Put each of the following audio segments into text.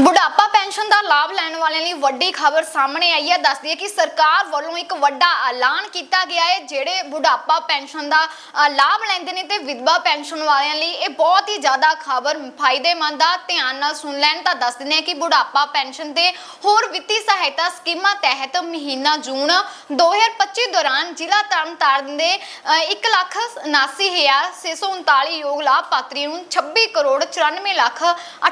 ਬੁਢਾਪਾ ਪੈਨਸ਼ਨ ਦਾ ਲਾਭ ਲੈਣ ਵਾਲਿਆਂ ਲਈ ਵੱਡੀ ਖਬਰ ਸਾਹਮਣੇ ਆਈ ਹੈ। ਦੱਸਦੀ ਹੈ ਕਿ ਸਰਕਾਰ ਵੱਲੋਂ ਇੱਕ ਵੱਡਾ ਐਲਾਨ ਕੀਤਾ ਗਿਆ ਹੈ ਜਿਹੜੇ ਬੁਢਾਪਾ ਪੈਨਸ਼ਨ ਦਾ ਲਾਭ ਲੈਂਦੇ ਨੇ ਤੇ ਵਿਧਵਾ ਪੈਨਸ਼ਨ ਵਾਲਿਆਂ ਲਈ ਇਹ ਬਹੁਤ ਹੀ ਜ਼ਿਆਦਾ ਖਬਰ ਫਾਇਦੇਮੰਦ ਆ। ਧਿਆਨ ਨਾਲ ਸੁਣ ਲੈਣ ਤਾਂ ਦੱਸ ਦਿੰਦੇ ਹਾਂ ਕਿ ਬੁਢਾਪਾ ਪੈਨਸ਼ਨ ਤੇ ਹੋਰ ਵਿੱਤੀ ਸਹਾਇਤਾ ਸਕੀਮਾਂ ਤਹਿਤ ਮਹੀਨਾ ਜੂਨ 2025 ਦੌਰਾਨ ਜ਼ਿਲ੍ਹਾ ਤਰਨਤਾਰਨ ਦੇ 1,79,639 ਯੋਗ ਲਾਭਪਾਤਰੀ ਨੂੰ 26 ਕਰੋੜ 94 ਲੱਖ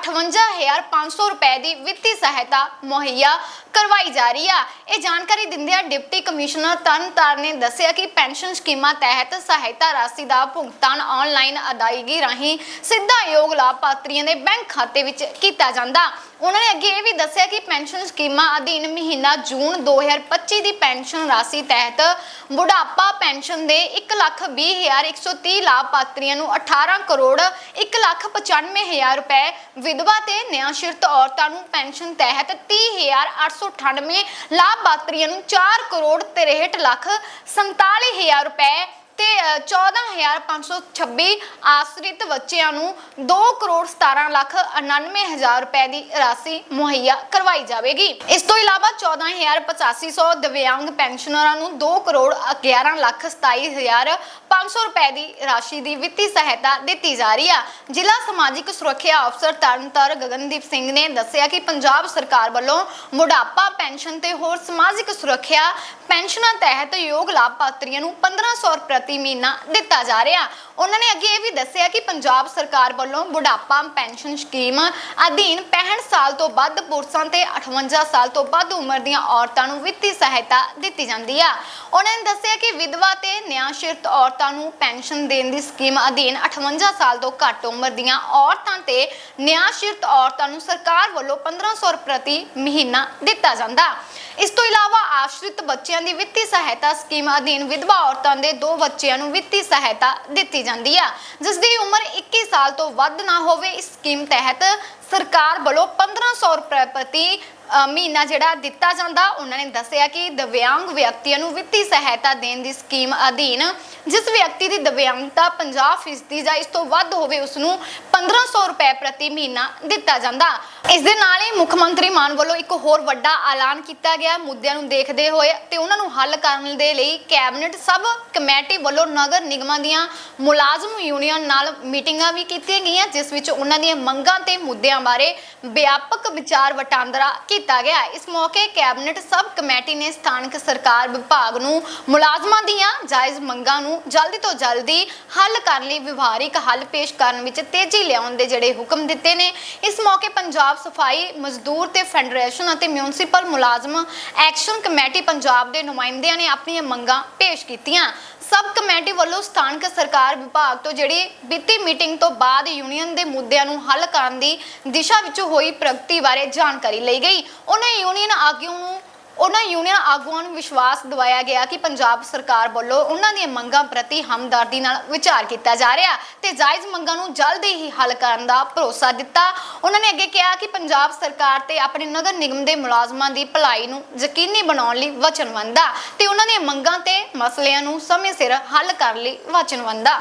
58500 ਰੁਪਏ ਦੀ ਵਿੱਤੀ ਸਹਾਇਤਾ ਮੁਹੱਈਆ ਕਰਵਾਈ ਜਾ ਰਹੀ ਆ। ਇਹ ਜਾਣਕਾਰੀ ਦਿੰਦਿਆਂ ਡਿਪਟੀ ਕਮਿਸ਼ਨਰ ਤਰਨਤਾਰਨ ਨੇ ਦੱਸਿਆ ਕਿ ਪੈਨਸ਼ਨ ਸਕੀਮਾਂ ਤਹਿਤ ਸਹਾਇਤਾ ਰਾਸ਼ੀ ਦਾ ਭੁਗਤਾਨ ਆਨਲਾਈਨ ਅਦਾਇਗੀ ਰਾਹੀਂ ਸਿੱਧਾ ਯੋਗ ਲਾਭਪਾਤਰੀਆਂ ਦੇ ਬੈਂਕ ਖਾਤੇ ਵਿੱਚ ਕੀਤਾ ਜਾਂਦਾ। ਉਹਨਾਂ ਨੇ ਅੱਗੇ ਇਹ ਵੀ ਦੱਸਿਆ ਕਿ ਪੈਨਸ਼ਨ ਸਕੀਮਾਂ ਅਧੀਨ ਮਹੀਨਾ ਜੂਨ 2025 ਦੀ ਪੈਨਸ਼ਨ ਰਾਸ਼ੀ ਤਹਿਤ ਬੁਢਾਪਾ ਪੈਨਸ਼ਨ ਦੇ 1,20,130 ਲਾਭਪਾਤਰੀਆਂ ਨੂੰ 18 ਕਰੋੜ 1,95,000 ਰੁਪਏ ਵਿਧਵਾ ਤੇ ਨਿਆਸ਼ਿਰਤ ਔਰਤਾਂ ਨੂੰ ਪੈਨਸ਼ਨ ਤਹਿਤ 30,898 ਲਾਭਪਾਤਰੀਆਂ ਨੂੰ 4 ਕਰੋੜ 63 ਲੱਖ 47,000 ਰੁਪਏ ਤੇ ਅ, 14526 ਆਸਰਿਤ ਬੱਚਿਆਂ ਨੂੰ 2 ਕਰੋੜ 17 ਲੱਖ 99 ਰੁਪਏ ਦੀ ਰਾਸ਼ੀ ਮੁਹੱਈਆ ਕਰਵਾਈ ਜਾਵੇਗੀ। ਇਸ ਤੋਂ ਇਲਾਵਾ 14850 ਦਿਵਿਆਂਗ ਪੈਨਸ਼ਨਰਾਂ ਨੂੰ 2 ਕਰੋੜ 11 ਲੱਖ 27 ਹਜ਼ਾਰ 500 ਰੁਪਏ ਦੀ ਰਾਸ਼ੀ ਦੀ ਵਿੱਤੀ ਸਹਾਇਤਾ ਦਿੱਤੀ ਜਾ ਰਹੀ ਆ। ਜ਼ਿਲ੍ਹਾ ਸਮਾਜਿਕ ਸੁਰੱਖਿਆ ਅਫਸਰ ਤਰਨਤਾਰ ਗਗਨਦੀਪ ਸਿੰਘ ਨੇ ਦੱਸਿਆ ਕਿ ਪੰਜਾਬ ਸਰਕਾਰ ਵੱਲੋਂ ਬੁਢਾਪਾ ਪੈਨਸ਼ਨ ਤੇ ਹੋਰ ਸਮਾਜਿਕ ਸੁਰੱਖਿਆ ਪੈਨਸ਼ਨਾਂ ਤਹਿਤ ਯੋਗ ਲਾਭਪਾਤਰੀਆਂ ਨੂੰ 1500 ਪ੍ਰਤੀ ਮਹੀਨਾ ਦਿੱਤਾ ਜਾ ਰਿਹਾ। ਉਹਨਾਂ ਨੇ ਅੱਗੇ ਇਹ ਵੀ ਦੱਸਿਆ ਕਿ ਪੰਜਾਬ ਸਰਕਾਰ ਵੱਲੋਂ ਬੁਢਾਪਾ ਪੈਨਸ਼ਨ ਸਕੀਮ ਅਧੀਨ 65 ਸਾਲ ਤੋਂ ਵੱਧ ਪੁਰਸ਼ਾਂ ਤੇ 58 ਸਾਲ ਤੋਂ ਵੱਧ ਉਮਰ ਦੀਆਂ ਔਰਤਾਂ ਨੂੰ ਵਿੱਤੀ ਸਹਾਇਤਾ ਦਿੱਤੀ ਜਾਂਦੀ ਆ। ਉਹਨਾਂ ਨੇ ਦੱਸਿਆ ਕਿ ਵਿਧਵਾ ਤੇ ਨਿਆਸ਼ਿਰਤ ਔਰਤਾਂ ਨੂੰ ਪੈਨਸ਼ਨ ਦੇਣ ਦੀ ਸਕੀਮ ਅਧੀਨ 58 ਸਾਲ ਤੋਂ ਘੱਟ ਉਮਰ ਦੀਆਂ ਔਰਤਾਂ ਤੇ ਨਿਆਸ਼ਿਰਤ ਔਰਤਾਂ ਨੂੰ ਸਰਕਾਰ ਵੱਲੋਂ 1500 ਪ੍ਰਤੀ ਮਹੀਨਾ ਦਿੱਤਾ ਜਾਂਦਾ। ਇਸ ਤੋਂ ਇਲਾਵਾ ਆਸ਼ਰਿਤ ਬੱਚਿਆਂ ਦੀ ਵਿੱਤੀ ਸਹਾਇਤਾ ਸਕੀਮ ਅਧੀਨ ਵਿਧਵਾ ਔਰਤਾਂ ਦੇ ਦੋ ਬੱਚਿਆਂ ਨੂੰ ਵਿੱਤੀ ਸਹਾਇਤਾ ਦਿੱਤੀ ਜਾਂਦੀ ਆ। ਜਿਸ ਦੀ ਉਮਰ 21 ਸਾਲ ਤੋਂ ਵੱਧ ਨਾ ਹੋਵੇ, ਇਸ ਸਕੀਮ ਤਹਿਤ ਸਰਕਾਰ ਵੱਲੋਂ 1500 ਰੁਪਏ ਪ੍ਰਤੀ ਮਹੀਨਾ ਜਿਹੜਾ ਦਿੱਤਾ ਜਾਂਦਾ, ਉਹਨਾਂ ਨੇ ਦੱਸਿਆ ਕਿ ਦਿਵਿਆਂਗ ਵਿਅਕਤੀਆਂ ਨੂੰ ਵਿੱਤੀ ਸਹਾਇਤਾ ਦੇਣ ਦੀ ਸਕੀਮ ਅਧੀਨ, ਜਿਸ ਵਿਅਕਤੀ ਦੀ ਦਿਵਿਆਂਗਤਾ 50% ਜਾਂ ਇਸ ਤੋਂ ਵੱਧ ਹੋਵੇ ਉਸ ਨੂੰ 1500 ਰੁਪਏ ਪ੍ਰਤੀ ਮਹੀਨਾ ਦਿੱਤਾ ਜਾਂਦਾ। ਇਸ ਦੇ ਨਾਲ ਹੀ ਮੁੱਖ ਮੰਤਰੀ ਮਾਨ ਵੱਲੋਂ ਇੱਕ ਹੋਰ ਵੱਡਾ ਐਲਾਨ ਕੀਤਾ ਗਿਆ। ਮੁੱਦਿਆਂ ਨੂੰ ਦੇਖਦੇ ਹੋਏ ਤੇ ਉਹਨਾਂ ਨੂੰ ਹੱਲ ਕਰਨ ਦੇ ਲਈ ਕੈਬਨਿਟ ਸਭ ਕਮੇਟੀ ਵੱਲੋਂ ਨਗਰ ਨਿਗਮਾਂ ਦੀਆਂ ਮੁਲਾਜ਼ਮ ਯੂਨੀਅਨ ਨਾਲ ਮੀਟਿੰਗਾਂ ਵੀ ਕੀਤੀਆਂ ਗਈਆਂ, ਜਿਸ ਵਿੱਚ ਉਹਨਾਂ ਦੀਆਂ ਮੰਗਾਂ ਤੇ ਮੁੱਦਿਆਂ ਬਾਰੇ ਵਿਆਪਕ ਵਿਚਾਰ ਵਟਾਂਦਰਾ ਕੀਤਾ ਗਿਆ ਇਸ ਮੌਕੇ ਕੈਬਨਿਟ ਸਬ ਕਮੇਟੀ ਨੇ ਸਥਾਨਕ ਸਰਕਾਰ ਵਿਭਾਗ ਨੂੰ ਮੁਲਾਜ਼ਮਾਂ ਦੀਆਂ ਜਾਇਜ਼ ਮੰਗਾਂ ਨੂੰ ਜਲਦੀ ਤੋਂ ਜਲਦੀ ਹੱਲ ਕਰਨ ਲਈ ਵਿਵਹਾਰਿਕ ਹੱਲ ਪੇਸ਼ ਕਰਨ ਵਿੱਚ ਤੇਜ਼ੀ ਲਿਆਉਣ ਦੇ ਜਿਹੜੇ ਹੁਕਮ ਦਿੱਤੇ ਨੇ, ਇਸ ਮੌਕੇ ਪੰਜਾਬ ਸਫ਼ਾਈ ਮਜ਼ਦੂਰ ਤੇ ਫੈਡਰੇਸ਼ਨ ਅਤੇ ਮਿਊਨਿਸਪਲ ਮੁਲਾਜ਼ਮ ਐਕਸ਼ਨ ਕਮੇਟੀ ਪੰਜਾਬ ਦੇ ਨੁਮਾਇੰਦਿਆਂ ਨੇ ਆਪਣੀਆਂ ਮੰਗਾਂ ਪੇਸ਼ ਕੀਤੀਆਂ। ਸਬ ਕਮੇਟੀ ਵੱਲੋਂ ਸਥਾਨਕ ਸਰਕਾਰ ਵਿਭਾਗ ਤੋਂ ਜਿਹੜੀ ਵਿੱਤੀ ਮੀਟਿੰਗ ਤੋਂ ਬਾਅਦ ਯੂਨੀਅਨ ਦੇ ਮੁੱਦਿਆਂ ਨੂੰ ਹੱਲ ਕਰਨ ਦੀ ਦਿਸ਼ਾ ਵਿੱਚ ਹੋਈ ਪ੍ਰਗਤੀ ਬਾਰੇ ਜਾਣਕਾਰੀ ਲਈ ਗਈ। ਉਹਨਾਂ ਯੂਨੀਅਨ ਆਗੂ ਨੂੰ ਉਹਨਾਂ ਯੂਨੀਅਨ ਆਗੂਆਂ ਨੂੰ ਵਿਸ਼ਵਾਸ ਦਿਵਾਇਆ ਗਿਆ ਕਿ ਪੰਜਾਬ ਸਰਕਾਰ ਵੱਲੋਂ ਉਹਨਾਂ ਦੀਆਂ ਮੰਗਾਂ ਪ੍ਰਤੀ ਹਮਦਰਦੀ ਨਾਲ ਵਿਚਾਰ ਕੀਤਾ ਜਾ ਰਿਹਾ ਤੇ ਜਾਇਜ਼ ਮੰਗਾਂ ਨੂੰ ਜਲਦੀ ਹੀ ਹੱਲ ਕਰਨ ਦਾ ਭਰੋਸਾ ਦਿੱਤਾ। ਉਹਨਾਂ ਨੇ ਅੱਗੇ ਕਿਹਾ ਕਿ ਪੰਜਾਬ ਸਰਕਾਰ ਤੇ ਆਪਣੇ ਨਗਰ ਨਿਗਮ ਦੇ ਮੁਲਾਜ਼ਮਾਂ ਦੀ ਭਲਾਈ ਨੂੰ ਯਕੀਨੀ ਬਣਾਉਣ ਲਈ ਵਚਨਬੰਦ ਆ ਤੇ ਉਹਨਾਂ ਦੀਆਂ ਮੰਗਾਂ ਤੇ ਮਸਲਿਆਂ ਨੂੰ ਸਮੇਂ ਸਿਰ ਹੱਲ ਕਰਨ ਲਈ ਵਚਨਬੰਦ ਆ।